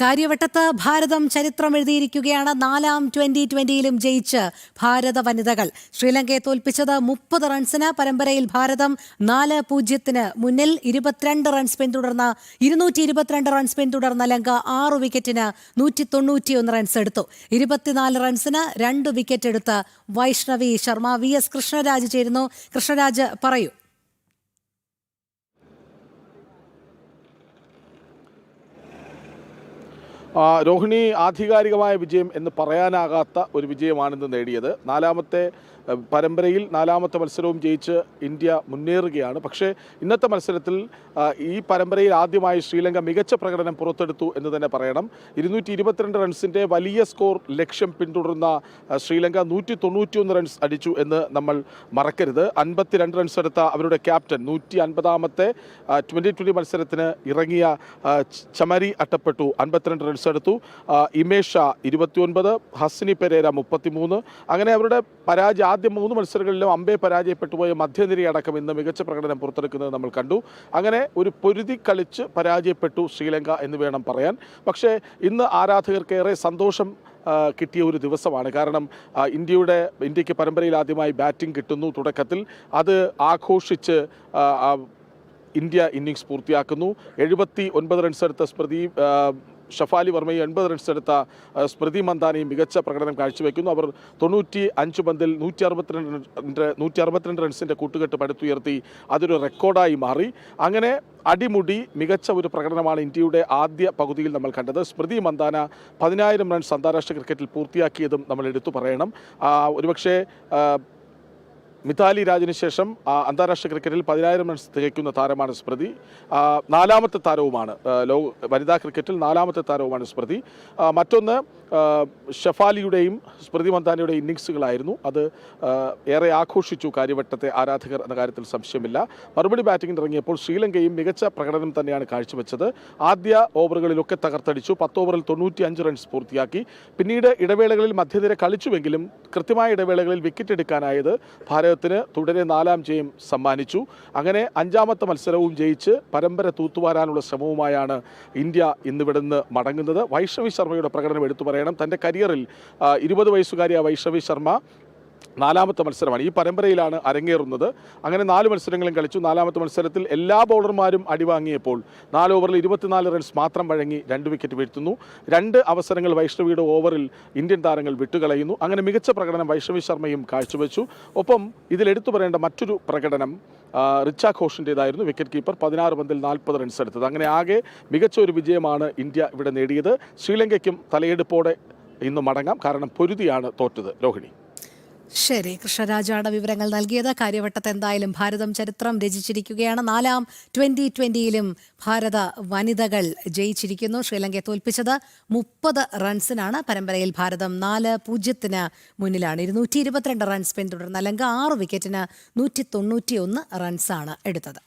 കാര്യവട്ടത്ത് ഭാരതം ചരിത്രം എഴുതിയിരിക്കുകയാണ് നാലാം ട്വന്റി ട്വന്റിയിലും ജയിച്ച് ഭാരത വനിതകൾ. ശ്രീലങ്കയെ തോൽപ്പിച്ചത് മുപ്പത് റൺസിന് പരമ്പരയിൽ ഭാരതം നാല് പൂജ്യത്തിന് മുന്നിൽ ഇരുപത്തിരണ്ട് റൺസ് പിന്തുടർന്ന ഇരുന്നൂറ്റി ഇരുപത്തിരണ്ട് റൺസ് പിന്തുടർന്ന ലങ്ക ആറ് വിക്കറ്റിന് നൂറ്റി തൊണ്ണൂറ്റിയൊന്ന് റൺസ് എടുത്തു. ഇരുപത്തിനാല് റൺസിന് രണ്ട് വിക്കറ്റ് എടുത്ത് വൈഷ്ണവി ശർമ്മ വി എസ് കൃഷ്ണരാജ് ചേരുന്നു. കൃഷ്ണരാജ് പറയൂ. രോഹിണി ആധികാരികമായ വിജയം എന്ന് പറയാനാകാത്ത ഒരു വിജയമാണിന്ന് നേടിയത്. നാലാമത്തെ പരമ്പരയിൽ നാലാമത്തെ മത്സരവും ജയിച്ച് ഇന്ത്യ മുന്നേറുകയാണ്. പക്ഷേ ഇന്നത്തെ മത്സരത്തിൽ ഈ പരമ്പരയിൽ ആദ്യമായി ശ്രീലങ്ക മികച്ച പ്രകടനം പുറത്തെടുത്തു എന്ന് തന്നെ പറയണം. ഇരുന്നൂറ്റി ഇരുപത്തിരണ്ട് റൺസിന്റെ വലിയ സ്കോർ ലക്ഷ്യം പിന്തുടർന്ന ശ്രീലങ്ക നൂറ്റി തൊണ്ണൂറ്റിയൊന്ന് റൺസ് അടിച്ചു എന്ന് നമ്മൾ മറക്കരുത്. അൻപത്തിരണ്ട് റൺസ് എടുത്ത അവരുടെ ക്യാപ്റ്റൻ നൂറ്റി അൻപതാമത്തെ ട്വന്റി ട്വന്റി മത്സരത്തിന് ഇറങ്ങിയ ചമരി അട്ടപ്പെട്ടു. അൻപത്തിരണ്ട് റൺസ് എടുത്തു. ഇമേഷ ഇരുപത്തിയൊൻപത് ഹസ്നി പെരേര മുപ്പത്തിമൂന്ന്. അങ്ങനെ അവരുടെ പരാജയം ആദ്യ മൂന്ന് മത്സരങ്ങളിലും അമ്പെ പരാജയപ്പെട്ടു പോയ മധ്യനിരയടക്കം ഇന്ന് മികച്ച പ്രകടനം പുറത്തെടുക്കുന്നത് നമ്മൾ കണ്ടു. അങ്ങനെ ഒരു പൊരുതി കളിച്ച് പരാജയപ്പെട്ടു ശ്രീലങ്ക എന്ന് വേണം പറയാൻ. പക്ഷേ ഇന്ന് ആരാധകർക്ക് ഏറെ സന്തോഷം കിട്ടിയ ഒരു ദിവസമാണ്. കാരണം ഇന്ത്യയുടെ ഇന്ത്യയ്ക്ക് പരമ്പരയിൽ ആദ്യമായി ബാറ്റിംഗ് കിട്ടുന്നു തുടക്കത്തിൽ. അത് ആഘോഷിച്ച് ഇന്ത്യ ഇന്നിങ്സ് പൂർത്തിയാക്കുന്നു. എഴുപത്തി ഒൻപത് റൺസ് എടുത്ത സ്മൃതി ഷഫാലി വർമ്മയും എൺപത് റൺസ് എടുത്ത സ്മൃതി മന്ദാനയും മികച്ച പ്രകടനം കാഴ്ചവെക്കുന്നു. അവർ തൊണ്ണൂറ്റി അഞ്ച് പന്തിൽ നൂറ്റി അറുപത്തിരണ്ട് നൂറ്റി അറുപത്തിരണ്ട് റൺസിന്റെ കൂട്ടുകെട്ട് പടുത്തുയർത്തി അതൊരു റെക്കോർഡായി മാറി. അങ്ങനെ അടിമുടി മികച്ച ഒരു പ്രകടനമാണ് ഇന്ത്യയുടെ ആദ്യ പകുതിയിൽ നമ്മൾ കണ്ടത്. സ്മൃതി മന്ദാന പതിനായിരം റൺസ് അന്താരാഷ്ട്ര ക്രിക്കറ്റിൽ പൂർത്തിയാക്കിയതും നമ്മൾ എടുത്തു പറയണം. ഒരുപക്ഷേ മിതാലി രാജിന് ശേഷം അന്താരാഷ്ട്ര ക്രിക്കറ്റിൽ പതിനായിരം റൺസ് തികയ്ക്കുന്ന താരമാണ് സ്മൃതി. നാലാമത്തെ താരവുമാണ് ലോക വനിതാ ക്രിക്കറ്റിൽ നാലാമത്തെ താരവുമാണ് സ്മൃതി. മറ്റൊന്ന് ഷഫാലിയുടെയും സ്മൃതി മന്ദാനയുടെയും ഇന്നിങ്സുകളായിരുന്നു അത് ഏറെ ആഘോഷിച്ചു കാര്യവട്ടത്തെ ആരാധകർ എന്ന കാര്യത്തിൽ സംശയമില്ല. മറുപടി ബാറ്റിംഗിന് ഇറങ്ങിയപ്പോൾ ശ്രീലങ്കയും മികച്ച പ്രകടനം തന്നെയാണ് കാഴ്ചവെച്ചത്. ആദ്യ ഓവറുകളിലൊക്കെ തകർത്തടിച്ചു. പത്ത് ഓവറിൽ തൊണ്ണൂറ്റി അഞ്ച് റൺസ് പൂർത്തിയാക്കി. പിന്നീട് ഇടവേളകളിൽ മധ്യനിര കളിച്ചുവെങ്കിലും കൃത്യമായ ഇടവേളകളിൽ വിക്കറ്റ് എടുക്കാനായത് ഭാരതത്തിന് തുടരെ നാലാം ജയം സമ്മാനിച്ചു. അങ്ങനെ അഞ്ചാമത്തെ മത്സരവും ജയിച്ച് പരമ്പര തൂത്തുവാരാനുള്ള ശ്രമവുമായാണ് ഇന്ത്യ ഇന്നിവിടുന്ന് മടങ്ങുന്നത്. വൈഷ്ണവി ശർമ്മയുടെ പ്രകടനം എടുത്തു പറയണം തന്റെ കരിയറിൽ ഇരുപത് വയസ്സുകാരിയായ വൈഷ്ണവി ശർമ്മ നാലാമത്തെ മത്സരമാണ്. ഈ പരമ്പരയിലാണ് അരങ്ങേറുന്നത്. അങ്ങനെ നാല് മത്സരങ്ങളും കളിച്ചു. നാലാമത്തെ മത്സരത്തിൽ എല്ലാ ബൗളർമാരും അടിവാങ്ങിയപ്പോൾ നാല് ഓവറിൽ ഇരുപത്തിനാല് റൺസ് മാത്രം വഴങ്ങി രണ്ട് വിക്കറ്റ് വീഴ്ത്തുന്നു. രണ്ട് അവസരങ്ങൾ വൈഷ്ണവിയുടെ ഓവറിൽ ഇന്ത്യൻ താരങ്ങൾ വിട്ടുകളയുന്നു. അങ്ങനെ മികച്ച പ്രകടനം വൈഷ്ണവി ശർമ്മയും കാഴ്ചവെച്ചു. ഒപ്പം ഇതിലെടുത്തു പറയേണ്ട മറ്റൊരു പ്രകടനം റിച്ച ഘോഷിന്റേതായിരുന്നു വിക്കറ്റ് കീപ്പർ പതിനാറ് പന്തിൽ നാൽപ്പത് റൺസ് എടുത്തത്. അങ്ങനെ ആകെ മികച്ച ഒരു വിജയമാണ് ഇന്ത്യ ഇവിടെ നേടിയത്. ശ്രീലങ്കയ്ക്കും തലയെടുപ്പോടെ ഇന്ന് മടങ്ങാം. കാരണം പൊരുതിയാണ് തോറ്റത് രോഹിണി. ശരി. കൃഷ്ണരാജാണ് വിവരങ്ങൾ നൽകിയത്. കാര്യവട്ടത്ത് എന്തായാലും ഭാരതം ചരിത്രം രചിച്ചിരിക്കുകയാണ്. നാലാം ട്വന്റി ട്വന്റിയിലും ഭാരത വനിതകൾ ജയിച്ചിരിക്കുന്നു. ശ്രീലങ്കയെ തോൽപ്പിച്ചത് മുപ്പത് റൺസിനാണ്. പരമ്പരയിൽ ഭാരതം നാല് പൂജ്യത്തിന് മുന്നിലാണ്. ഇരുന്നൂറ്റി ഇരുപത്തിരണ്ട് റൺസ് പിന്തുടർന്ന ലങ്ക ആറ് വിക്കറ്റിന് നൂറ്റി തൊണ്ണൂറ്റിയൊന്ന് റൺസാണ് എടുത്തത്.